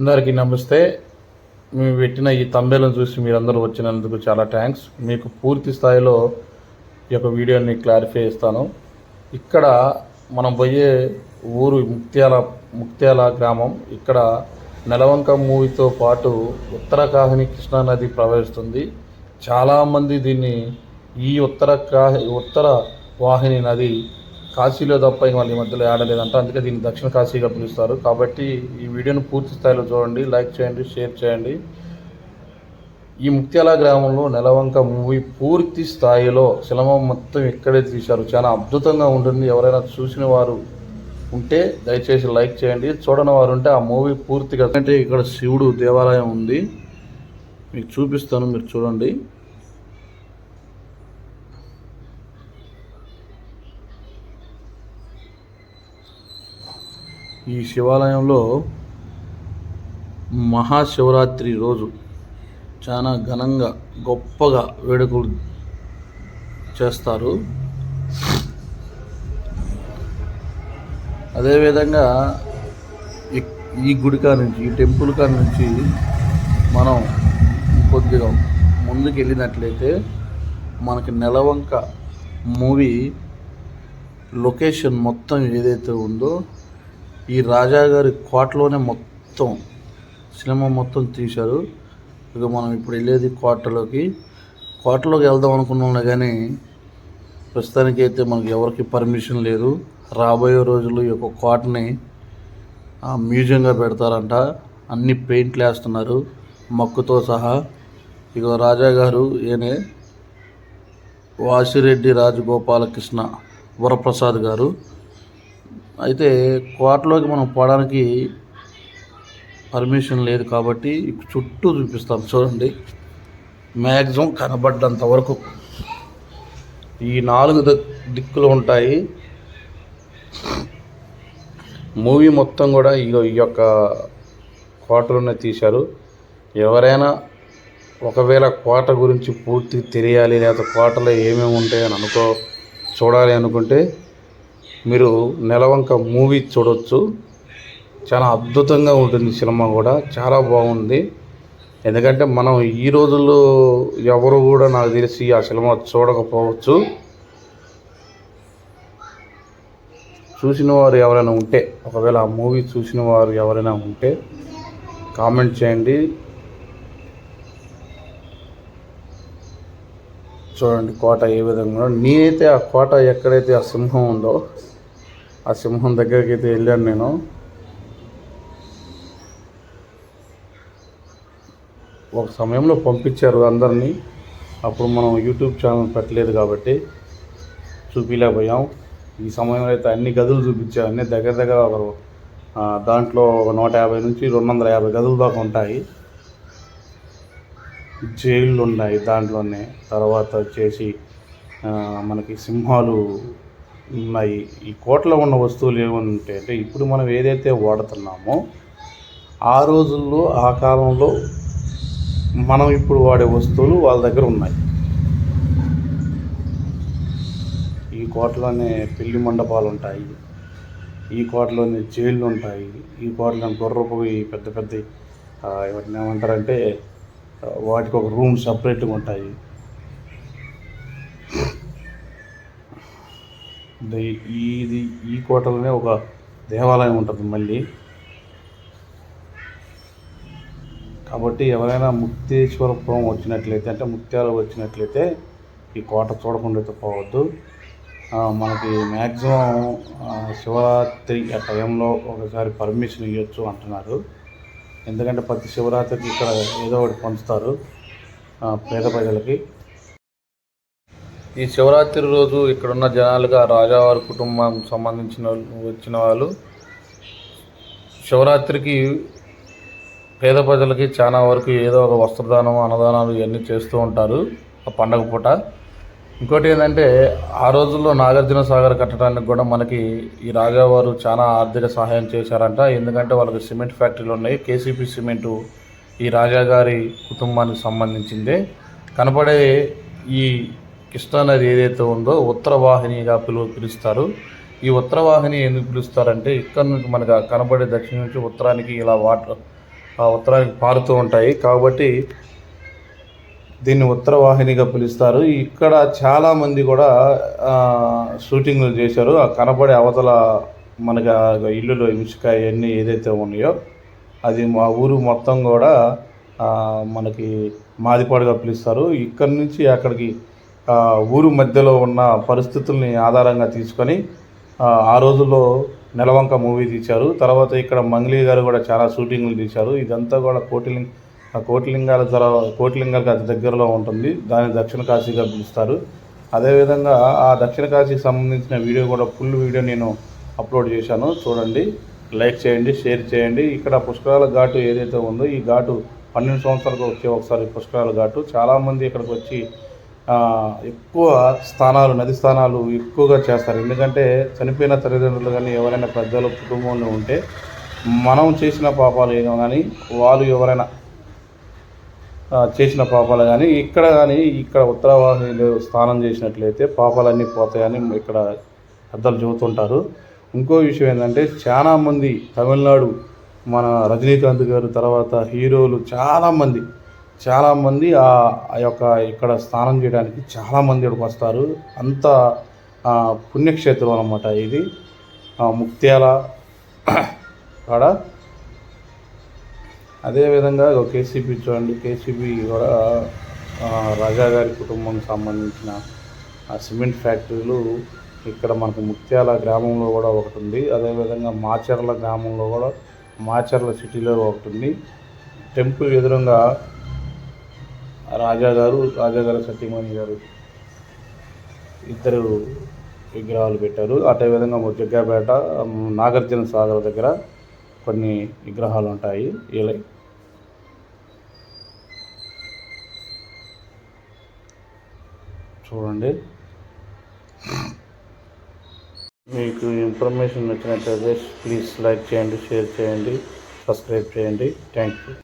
అందరికీ నమస్తే. మేము పెట్టిన ఈ తంబేలను చూసి మీరందరూ వచ్చినందుకు చాలా థ్యాంక్స్ మీకు పూర్తి స్థాయిలో ఈ యొక్క వీడియోని క్లారిఫై చేస్తాను. ఇక్కడ మనం పోయే ఊరు ముక్త్యాల ముక్త్యాల గ్రామం. ఇక్కడ నెలవంక మూవీతో పాటు ఉత్తర కాహిని కృష్ణా కృష్ణానది ప్రవహిస్తుంది. చాలామంది దీన్ని ఈ ఉత్తర కాహి ఉత్తర వాహిని నది కాశీలో తప్ప ఇంక వాళ్ళ ఈ మధ్యలో ఆడలేదంట. అందుకే దీన్ని దక్షిణ కాశీగా పిలుస్తారు. కాబట్టి ఈ వీడియోను పూర్తి స్థాయిలో చూడండి లైక్ చేయండి షేర్ చేయండి. ఈ ముక్త్యాల గ్రామంలో నెలవంక మూవీ పూర్తి స్థాయిలో సినిమా మొత్తం ఇక్కడే తీశారు. చాలా అద్భుతంగా ఉంటుంది. ఎవరైనా చూసిన వారు ఉంటే దయచేసి లైక్ చేయండి. చూడని వారు ఉంటే ఆ మూవీ పూర్తిగా అంటే ఇక్కడ శివుడు దేవాలయం ఉంది. మీకు చూపిస్తాను మీరు చూడండి. ఈ శివాలయంలో మహాశివరాత్రి రోజు చాలా ఘనంగా గొప్పగా వేడుకలు చేస్తారు. అదేవిధంగా ఈ- ఈ గుడి కాడ నుంచి ఈ టెంపుల్ కాడ నుంచి మనం కొద్దిగా ముందుకు వెళ్ళినట్లయితే మనకి నెలవంక మూవీ లొకేషన్ మొత్తం ఏదైతే ఉందో ఈ రాజాగారి కోటలోనే మొత్తం సినిమా మొత్తం తీశారు. ఇక మనం ఇప్పుడు వెళ్ళేది కోటలోకి. కోటలోకి వెళ్దాం అనుకున్నాం కానీ ప్రస్తుతానికి అయితే మనకి ఎవరికి పర్మిషన్ లేదు. రాబోయే రోజులు ఈ యొక్క కోటని మ్యూజియంగా పెడతారంట. అన్ని పెయింట్లు వేస్తున్నారు. మక్కుతో సహా. ఇక రాజా గారు ఈయనే వాసిరెడ్డి రాజగోపాలకృష్ణ వరప్రసాద్ గారు. అయితే కోటలోకి మనం పోవడానికి పర్మిషన్ లేదు కాబట్టి చుట్టూ చూపిస్తాం చూడండి. మ్యాక్సిమం కనబడ్డంత వరకు ఈ నాలుగు దిక్కులు ఉంటాయి. మూవీ మొత్తం కూడా ఈ ఈ యొక్క కోటలోనే తీశారు. ఎవరైనా ఒకవేళ కోట గురించి పూర్తి తెలియాలి లేదా కోటలో ఏమేమి ఉంటాయని అనుకో చూడాలి అనుకుంటే మీరు నెలవంక మూవీ చూడొచ్చు. చాలా అద్భుతంగా ఉంటుంది సినిమా కూడా. చాలా బాగుంది. ఎందుకంటే మనం ఈ రోజుల్లో ఎవరు కూడా నాకు తెలిసి ఆ సినిమా చూడకపోవచ్చు. చూసిన వారు ఎవరైనా ఉంటే ఒకవేళ ఆ మూవీ చూసిన వారు ఎవరైనా ఉంటే కామెంట్ చేయండి. చూడండి కోట ఏ విధంగా నేనైతే ఆ కోట ఎక్కడైతే ఆ సింహం ఉందో ఆ సింహం దగ్గరికి అయితే వెళ్ళాను నేను. ఒక సమయంలో పంపించారు అందరినీ. అప్పుడు మనం యూట్యూబ్ ఛానల్ పెట్టలేదు కాబట్టి చూపించలేకపోయాం ఈ సమయంలో అయితే అన్ని గదులు చూపించారు. అన్ని దగ్గర దగ్గర ఒక దాంట్లో ఒక నూట యాభై నుంచి రెండు వందల యాభై గదులు దాకా ఉంటాయి. జైళ్ళు ఉన్నాయి దాంట్లోనే. తర్వాత వచ్చేసి మనకి సింహాలు ఉన్నాయి. ఈ కోటలో ఉన్న వస్తువులు ఏముంటాయి అంటే ఇప్పుడు మనం ఏదైతే వాడుతున్నామో ఆ రోజుల్లో ఆ కాలంలో మనం ఇప్పుడు వాడే వస్తువులు వాళ్ళ దగ్గర ఉన్నాయి. ఈ కోటలోనే పెళ్ళి మండపాలు ఉంటాయి. ఈ కోటలోనే జైళ్ళు ఉంటాయి. ఈ కోటలో గుర్రపు పెద్ద పెద్ద ఆ, ఏమంటారంటే వాటికి ఒక రూమ్ సపరేట్గా ఉంటాయి. ఇది ఈ కోటలోనే ఒక దేవాలయం ఉంటుంది మళ్ళీ. కాబట్టి ఎవరైనా ముక్తేశ్వరపురం వచ్చినట్లయితే అంటే ముత్యాలు వచ్చినట్లయితే ఈ కోట చూడకుండా అయితే పోవద్దు. మనకి మ్యాక్సిమం శివరాత్రి ఆ టైంలో ఒకసారి పర్మిషన్ ఇవ్వచ్చు అంటున్నారు. ఎందుకంటే ప్రతి శివరాత్రికి ఇక్కడ ఏదో ఒకటి పంచుతారు పేద ప్రజలకి. ఈ శివరాత్రి రోజు ఇక్కడున్న జనాలుగా రాజావారి కుటుంబం సంబంధించిన వచ్చిన వాళ్ళు శివరాత్రికి పేద ప్రజలకి చాలా వరకు ఏదో ఒక వస్త్రదానం అన్నదానాలు ఇవన్నీ చేస్తూ ఉంటారు. ఆ పండగ పూట ఇంకోటి ఏంటంటే ఆ రోజుల్లో నాగార్జున సాగర్ కట్టడానికి కూడా మనకి ఈ రాజావారు చాలా ఆర్థిక సహాయం చేశారంట. ఎందుకంటే వాళ్ళకి సిమెంట్ ఫ్యాక్టరీలు ఉన్నాయి. కేసీపీ సిమెంటు ఈ రాజా గారి కుటుంబానికి సంబంధించిందే. కనపడే ఈ కృష్ణానది ఏదైతే ఉందో ఉత్తర వాహినిగా పిలువ పిలుస్తారు. ఈ ఉత్తర వాహిని ఎందుకు పిలుస్తారంటే ఇక్కడ నుంచి మనకు కనబడే దక్షిణ నుంచి ఉత్తరానికి ఇలా వాటర్ ఆ ఉత్తరానికి పారుతూ ఉంటాయి. కాబట్టి దీన్ని ఉత్తర వాహినిగా పిలుస్తారు. ఇక్కడ చాలామంది కూడా షూటింగ్లు చేశారు. ఆ కనబడే అవతల మనకి ఇల్లులో ఇసుక ఇవన్నీ ఏదైతే ఉన్నాయో అది మా ఊరు మొత్తం కూడా మనకి మాదిపాడుగా పిలుస్తారు. ఇక్కడి నుంచి అక్కడికి ఊరు మధ్యలో ఉన్న పరిస్థితుల్ని ఆధారంగా తీసుకొని ఆ, రోజుల్లో నెలవంక మూవీ తీశారు. తర్వాత ఇక్కడ మంగ్లీ గారు కూడా చాలా షూటింగ్లు తీశారు. ఇదంతా కూడా కోటిలింగ్ కోటిలింగాల జల కోటిలింగాలకు అతి దగ్గరలో ఉంటుంది. దాన్ని దక్షిణ కాశీగా పిలుస్తారు. అదేవిధంగా ఆ దక్షిణ కాశీకి సంబంధించిన వీడియో కూడా ఫుల్ వీడియో నేను అప్లోడ్ చేశాను. చూడండి. లైక్ చేయండి షేర్ చేయండి. ఇక్కడ పుష్కరాల ఘాటు ఏదైతే ఉందో ఈ ఘాటు పన్నెండు సంవత్సరాలకు వచ్చే ఒకసారి పుష్కరాల ఘాటు. చాలామంది ఇక్కడికి వచ్చి ఎక్కువ స్థానాలు నది స్థానాలు ఎక్కువగా చేస్తారు. ఎందుకంటే చనిపోయిన తల్లిదండ్రులు కానీ ఎవరైనా పెద్దలు కుటుంబంలో ఉంటే మనం చేసిన పాపాలు ఏమో కానీ వాళ్ళు ఎవరైనా చేసిన పాపాలు కానీ ఇక్కడ కానీ ఇక్కడ ఉత్తరవాహినిలో స్నానం చేసినట్లయితే పాపాలన్నీ పోతాయని ఇక్కడ పెద్దలు చెబుతుంటారు. ఇంకో విషయం ఏంటంటే చాలామంది తమిళనాడు మన రజనీకాంత్ గారు తర్వాత హీరోలు చాలామంది చాలామంది ఆ ఆ యొక్క ఇక్కడ స్నానం చేయడానికి చాలామంది ఇక్కడికి వస్తారు. అంత పుణ్యక్షేత్రం అనమాట ఇది. ముక్త్యాల కాడ అదేవిధంగా ఒక కేసీపీ చూడండి కేసీపీ కూడా ఆ, రాజా గారి కుటుంబానికి సంబంధించిన ఆ సిమెంట్ ఫ్యాక్టరీలు ఇక్కడ మనకు ముత్యాల గ్రామంలో కూడా ఒకటి ఉంది. అదేవిధంగా మాచర్ల గ్రామంలో కూడా మాచర్ల సిటీలో ఒకటి ఉంది. టెంపుల్ ఎదురుగా రాజా గారు రాజాగారు సత్యమణి గారు ఇద్దరు విగ్రహాలు పెట్టారు. అదేవిధంగా జగ్గాపేట నాగార్జున సాగర్ దగ్గర కొన్ని విగ్రహాలు ఉంటాయి. ఇలా చూడండి. మీకు ఇన్ఫర్మేషన్ నచ్చినట్లయితే ప్లీజ్ లైక్ చేయండి షేర్ చేయండి సబ్స్క్రైబ్ చేయండి. Thank you.